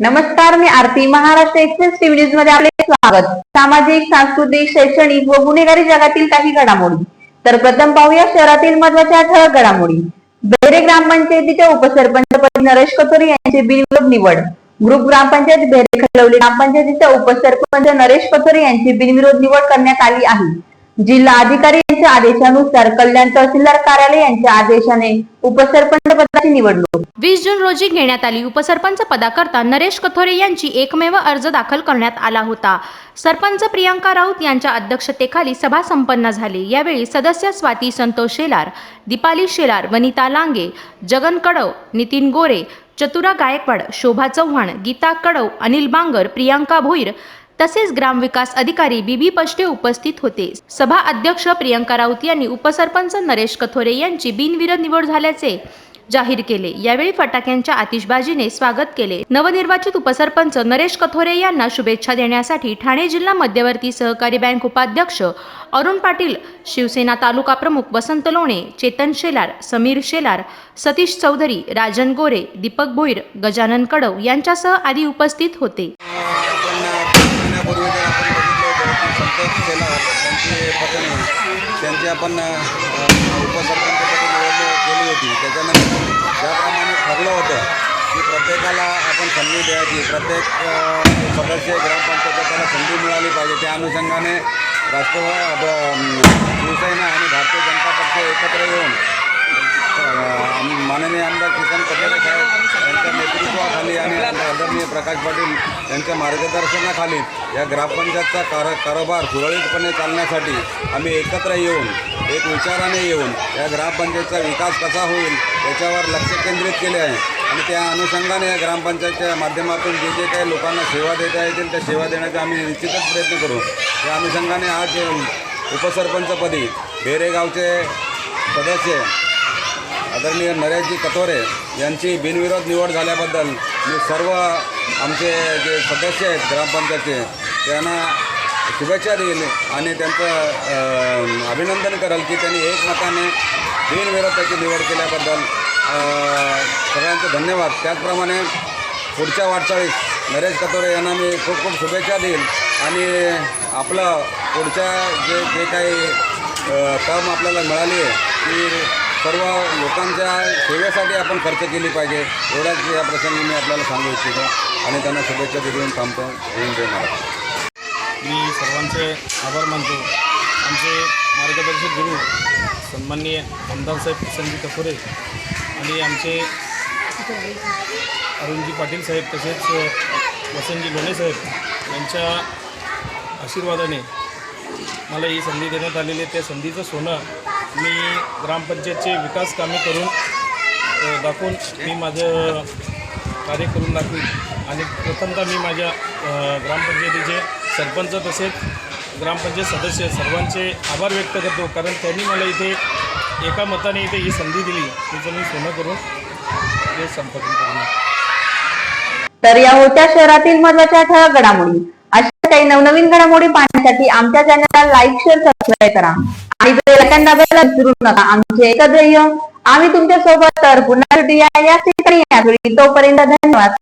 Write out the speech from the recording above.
नमस्कार मी Aarti. Maharashtra express TV न्यूजमध्ये आपले स्वागत. सामाजिक सांस्कृतिक शैक्षणिक व गुन्हेगारी जगातील काही घडामोडी. तर प्रथम पाहूया शहरातील महत्त्वाच्या ठळक घडामोडी. बेरे ग्रामपंचायतीच्या उपसरपंचपदी नरेश कथोरे यांची बिनविरोध निवड. ग्रुप ग्रामपंचायत बेरे खलवली ग्रामपंचायतीच्या उपसरपंच नरेश कथोरे यांची बिनविरोध निवड करण्यात आली आहे. जिल्हा अधिकारी यांच्या आदेशानुसार कल्याण तहसीलदार कार्यालय यांच्या आदेशाने उपसरपंच पदाची निवडणूक. वीस जून रोजी घेण्यात आली. उपसरपंच पदाकरता नरेश कथोरे यांची एकमेव अर्ज दाखल करण्यात आला होता. सरपंच प्रियांका राऊत यांच्या अध्यक्षतेखाली सभा संपन्न झाली. यावेळी सदस्य स्वाती संतोष शेलार दीपाली शेलार वनिता लांगे जगन कडव नितीन गोरे चतुरा गायकवाड शोभा चव्हाण गीता कडव अनिल बांगर प्रियांका भोईर तसेच ग्रामविकास अधिकारी बीबी पष्टे उपस्थित होते. सभा अध्यक्ष प्रियंका राऊत यांनी उपसरपंच नरेश कथोरे यांची बिनविरोध निवड झाल्याचे जाहीर केले. यावेळी फटाक्यांच्या आतिषबाजीने स्वागत केले. नवनिर्वाचित उपसरपंच नरेश कथोरे यांना शुभेच्छा देण्यासाठी ठाणे जिल्हा मध्यवर्ती सहकारी बँक उपाध्यक्ष अरुण पाटील शिवसेना तालुका प्रमुख वसंत लोणे चेतन शेलार समीर शेलार सतीश चौधरी राजन गोरे दीपक भोईर गजानन कडव यांच्यासह आदी उपस्थित होते आपण महिन्यापूर्वी जर आपण बघितलं होतं की संतोष शेलार त्यांची पत्नी त्यांची आपण उपसरपंचपदी निवडणूक केली होती. त्याच्यानंतर ज्याप्रमाणे ठरलं होतं की प्रत्येकाला आपण संधी द्यायची प्रत्येक सदस्य ग्रामपंचायतीला संधी मिळाली पाहिजे. त्या अनुषंगाने राष्ट्रवादी शिवसेना आणि भारतीय जनता पक्ष एकत्र येऊन माननीय आमदार किसन पटेल साहेब यांच्या नेतृत्वाखाली आणि आदरणीय प्रकाश पाटील यांच्या मार्गदर्शनाखाली या ग्रामपंचायतचा कार कारोबार सुरळीतपणे चालण्यासाठी आम्ही एकत्र येऊन एक विचाराने येऊन या ग्रामपंचायतचा विकास कसा होईल याच्यावर लक्ष केंद्रित केले आहे. आणि त्या अनुषंगाने या ग्रामपंचायतच्या माध्यमातून जे जे काही लोकांना सेवा देता येतील त्या सेवा देण्याचा आम्ही निश्चितच प्रयत्न करू. त्या अनुषंगाने आज उपसरपंचपदी बेरेगावचे सदस्य आदरणीय नरेशजी कतोरे यांची बिनविरोध निवड झाल्याबद्दल मी सर्व आमचे जे सदस्य आहेत ग्रामपंचायतचे त्यांना शुभेच्छा देईल आणि त्यांचं अभिनंदन करेल की त्यांनी एकमताने बिनविरोध त्याची निवड केल्याबद्दल सगळ्यांचे धन्यवाद. त्याचप्रमाणे पुढच्या वाटचाळीस नरेश कतोरे यांना मी खूप खूप शुभेच्छा देईल आणि आपलं पुढच्या जे जे काही टर्म आपल्याला मिळाली आहे ती सर्व लोकांच्या सेवेसाठी आपण खर्च केली पाहिजे. एवढ्याच या प्रसंगी मी आपल्याला सांगू इच्छितो आणि त्यांना शुभेच्छा देऊन थांबतो. होऊन देणार मी सर्वांचे आभार मानतो. आमचे मार्गदर्शक गुरु सन्माननीय आमदार साहेब किसनजी आणि आमचे अरुणजी पाटील साहेब तसेच वसंतजी लोणे साहेब यांच्या आशीर्वादाने मला ही संधी देण्यात आलेली आहे. त्या संधीचं सोनं मी ग्रामपंचायतचे विकास कामे करून दाखवून मी माझं कार्य करून दाखवीन. आणि प्रथमतः मी माझ्या ग्रामपंचायतीचे सरपंच तसेच ग्रामपंचायत सदस्य सर्वांचे आभार व्यक्त करतो. कारण त्यांनी मला इथे एका मताने इथे ही संधी दिली तिचं मी सोनं करून ते संपादन करून तर या होत्या शहरातील महत्त्वाच्या ठळक घडामोडी. काही नवनवीन घडामोडी पाहण्यासाठी आमच्या चॅनलला लाईक शेअर सबस्क्राईब करा. आणि बेल दाबायला विसरू नका. आमचे एकत्र आम्ही तुमच्यासोबत तर पुन्हा भेटूया याच ठिकाणी. तोपर्यंत धन्यवाद.